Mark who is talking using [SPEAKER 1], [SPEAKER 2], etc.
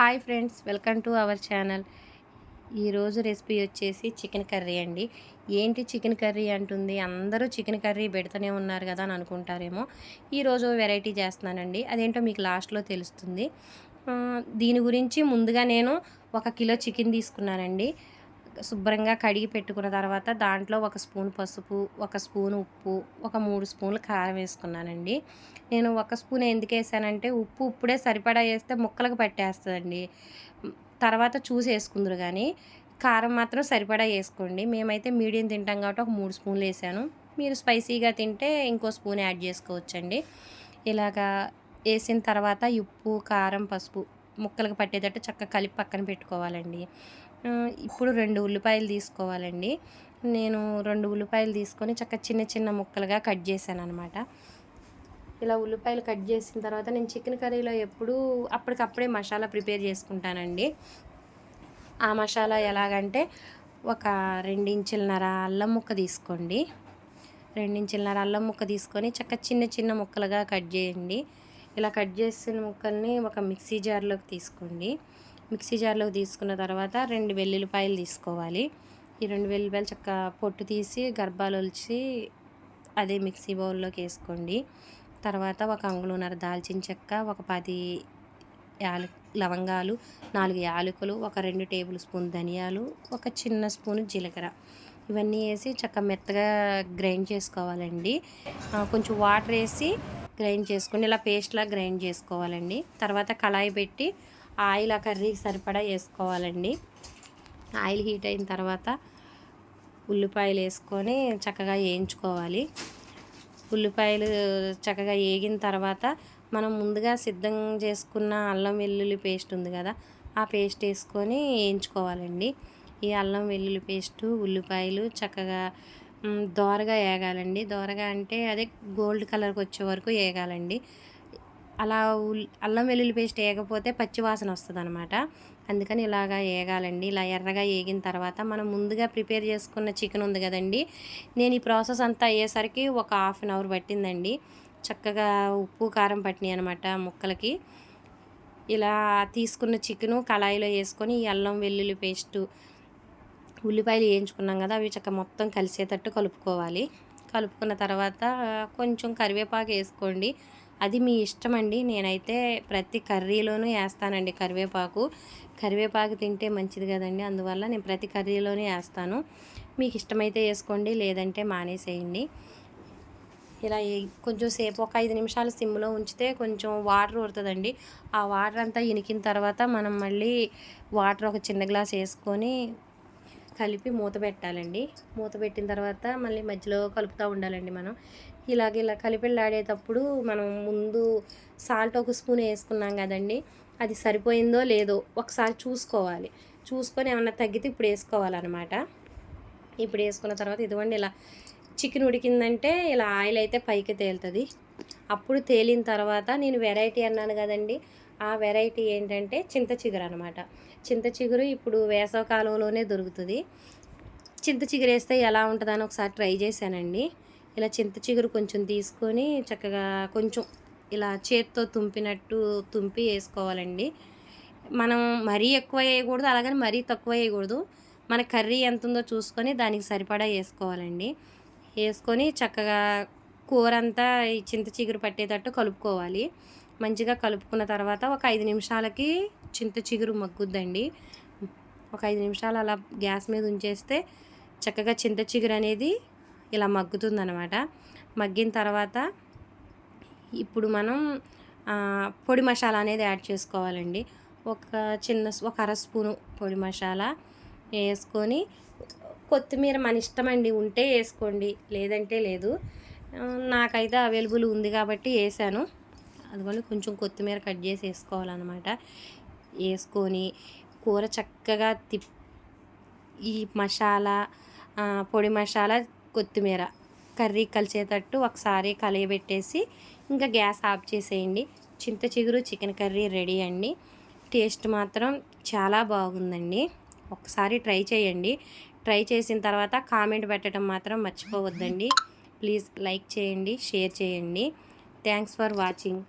[SPEAKER 1] Hi friends welcome to our channel. ఈరోజు recipe వచ్చేసి chicken curry అండి. ఏంటి చికెన్ కర్రీ అంటుంది? అందరూ చికెన్ కర్రీ పెడుతూనే ఉన్నారు కదా అని అనుకుంటారేమో. ఈరోజు వెరైటీ చేస్తున్నానండి. అదేంటో మీకు లాస్ట్లో తెలుస్తుంది. దీని గురించి ముందుగా నేను ఒక కిలో చికెన్ తీసుకున్నానండి. శుభ్రంగా కడిగి పెట్టుకున్న తర్వాత దాంట్లో ఒక స్పూన్ పసుపు ఒక స్పూన్ ఉప్పు ఒక మూడు స్పూన్లు కారం వేసుకున్నానండి. నేను ఒక స్పూన్ ఎందుకు వేసానంటే ఉప్పు ఇప్పుడే సరిపడా వేస్తే ముక్కలకు పట్టేస్తుందండి. తర్వాత చూసి వేసుకుందరు కానీ కారం మాత్రం సరిపడా వేసుకోండి. మేమైతే మీడియం తింటాం కాబట్టి ఒక మూడు స్పూన్లు వేసాను. మీరు స్పైసీగా తింటే ఇంకో స్పూన్ యాడ్ చేసుకోవచ్చండి. ఇలాగా వేసిన తర్వాత ఉప్పు కారం పసుపు ముక్కలకు పట్టేటట్టు చక్కగా కలిపి పక్కన పెట్టుకోవాలండి. ఇప్పుడు రెండు ఉల్లిపాయలు తీసుకోవాలండి. నేను రెండు ఉల్లిపాయలు తీసుకొని చక్క చిన్న చిన్న ముక్కలుగా కట్ చేశాను అనమాట ఇలా ఉల్లిపాయలు కట్ చేసిన తర్వాత నేను చికెన్ కర్రీలో ఎప్పుడూ అప్పటికప్పుడే మసాలా ప్రిపేర్ చేసుకుంటానండి. ఆ మసాలా ఎలాగంటే ఒక రెండించులన్నర అల్లం ముక్క తీసుకోండి. రెండించులన్నర అల్లం ముక్క తీసుకొని చక్క చిన్న చిన్న ముక్కలుగా కట్ చేయండి. ఇలా కట్ చేసిన ముక్కల్ని ఒక మిక్సీ జార్లోకి తీసుకోండి. మిక్సీ జార్లోకి తీసుకున్న తర్వాత రెండు వెల్లుల్లిపాయలు తీసుకోవాలి. ఈ రెండు వెల్లుల్లిపాయలు చక్క పొట్టు తీసి గర్భాలు ఒలిచి అదే మిక్సీ బౌల్లోకి వేసుకోండి. తర్వాత ఒక అంగుళన్నర దాల్చిన చెక్క ఒక పది యాలు లవంగాలు నాలుగు యాలకులు ఒక రెండు టేబుల్ స్పూన్ ధనియాలు ఒక చిన్న స్పూన్ జీలకర్ర. ఇవన్నీ వేసి చక్క మెత్తగా గ్రైండ్ చేసుకోవాలండి. కొంచెం వాటర్ వేసి గ్రైండ్ చేసుకుని ఇలా పేస్ట్లా గ్రైండ్ చేసుకోవాలండి. తర్వాత కళాయి పెట్టి ఆయిల్ ఆ కర్రీకి సరిపడా వేసుకోవాలండి. ఆయిల్ హీట్ అయిన తర్వాత ఉల్లిపాయలు వేసుకొని చక్కగా వేయించుకోవాలి. ఉల్లిపాయలు చక్కగా వేగిన తర్వాత మనం ముందుగా సిద్ధం చేసుకున్న అల్లం వెల్లుల్లి పేస్ట్ ఉంది కదా ఆ పేస్ట్ వేసుకొని వేయించుకోవాలండి. ఈ అల్లం వెల్లుల్లి పేస్టు ఉల్లిపాయలు చక్కగా దోరగా వేగాలండి. దోరగా అంటే అదే గోల్డ్ కలర్కి వచ్చే వరకు వేగాలండి. అలా అల్లం వెల్లుల్లి పేస్ట్ వేయకపోతే పచ్చివాసన వస్తుంది అనమాట అందుకని ఇలాగా వేగాలండి. ఇలా ఎర్రగా వేగిన తర్వాత మనం ముందుగా ప్రిపేర్ చేసుకున్న చికెన్ ఉంది కదండి నేను ఈ ప్రాసెస్ అంతా అయ్యేసరికి ఒక హాఫ్ అన్ అవర్ పట్టిందండి. చక్కగా ఉప్పు కారం పట్టినాయి అనమాట ముక్కలకి. ఇలా తీసుకున్న చికెను కళాయిలో వేసుకొని ఈ అల్లం వెల్లుల్లి పేస్టు ఉల్లిపాయలు వేయించుకున్నాం కదా అవి చక్క మొత్తం కలిసేటట్టు కలుపుకోవాలి. కలుపుకున్న తర్వాత కొంచెం కరివేపాకు వేసుకోండి. అది మీ ఇష్టం అండి నేనైతే ప్రతి కర్రీలోనూ వేస్తానండి కరివేపాకు. కరివేపాకు తింటే మంచిది కదండి. అందువల్ల నేను ప్రతి కర్రీలోనే వేస్తాను మీకు ఇష్టమైతే వేసుకోండి లేదంటే మానేసేయండి. ఇలా కొంచెం సేపు ఒక ఐదు నిమిషాలు సిమ్లో ఉంచితే కొంచెం వాటర్ ఉడుతుందండి ఆ వాటర్ అంతా ఇనికిన తర్వాత మనం మళ్ళీ వాటర్ ఒక చిన్న గ్లాస్ వేసుకొని కలిపి మూత పెట్టాలండి. మూత పెట్టిన తర్వాత మళ్ళీ మధ్యలో కలుపుతూ ఉండాలండి మనం. ఇలాగ ఇలా కలిపిళ్ళాడేటప్పుడు మనం ముందు సాల్ట్ ఒక స్పూన్ వేసుకున్నాం కదండి. అది సరిపోయిందో లేదో ఒకసారి చూసుకోవాలి. చూసుకొని ఏమన్నా తగ్గితే ఇప్పుడు వేసుకోవాలన్నమాట. ఇప్పుడు వేసుకున్న తర్వాత ఇదిగోండి ఇలా చికెన్ ఉడికిందంటే ఇలా ఆయిల్ అయితే పైకి తేలుతుంది. అప్పుడు తేలిన తర్వాత నేను వెరైటీ అన్నాను కదండి. ఆ వెరైటీ ఏంటంటే చింత చిగురు అనమాట చింత చిగురు ఇప్పుడు వేసవకాలంలోనే దొరుకుతుంది. చింత చిగురు వేస్తే ఎలా ఉంటుందని ఒకసారి ట్రై చేశానండి. ఇలా చింత చిగురు కొంచెం తీసుకొని చక్కగా కొంచెం ఇలా చేత్తో తుంపినట్టు తుంపి వేసుకోవాలండి. మనం మరీ ఎక్కువ వేయకూడదు అలాగని మరీ తక్కువ వేయకూడదు. మన కర్రీ ఎంత ఉందో చూసుకొని దానికి సరిపడా వేసుకోవాలండి. వేసుకొని చక్కగా కూర అంతా ఈ చింత చిగురు పట్టేటట్టు కలుపుకోవాలి. మంచిగా కలుపుకున్న తర్వాత ఒక ఐదు నిమిషాలకి చింత చిగురు మగ్గుద్దండి. ఒక ఐదు నిమిషాలు అలా గ్యాస్ మీద ఉంచేస్తే చక్కగా చింత చిగురు అనేది ఇలా మగ్గుతుందనమాట మగ్గిన తర్వాత ఇప్పుడు మనం పొడి మసాలా అనేది యాడ్ చేసుకోవాలండి. ఒక చిన్న ఒక అర స్పూను పొడి మసాలా వేసుకొని కొత్తిమీర మన ఇష్టం అండి ఉంటే వేసుకోండి లేదంటే లేదు. నాకైతే అవైలబుల్ ఉంది కాబట్టి వేసాను. అందువల్ల కొంచెం కొత్తిమీర కట్ చేసి వేసుకోవాలన్నమాట. వేసుకొని కూర చక్కగా తిప్ ఈ మసాలా పొడి మసాలా కొత్తిమీర కర్రీ కలిసేటట్టు ఒకసారి కలియబెట్టేసి ఇంకా గ్యాస్ ఆఫ్ చేసేయండి. చింత చిగురు చికెన్ కర్రీ రెడీ అండి. టేస్ట్ మాత్రం చాలా బాగుందండి. ఒకసారి ట్రై చేయండి. ట్రై చేసిన తర్వాత కామెంట్ పెట్టడం మాత్రం మర్చిపోవద్దండి. ప్లీజ్ లైక్ చేయండి షేర్ చేయండి. Thanks for watching.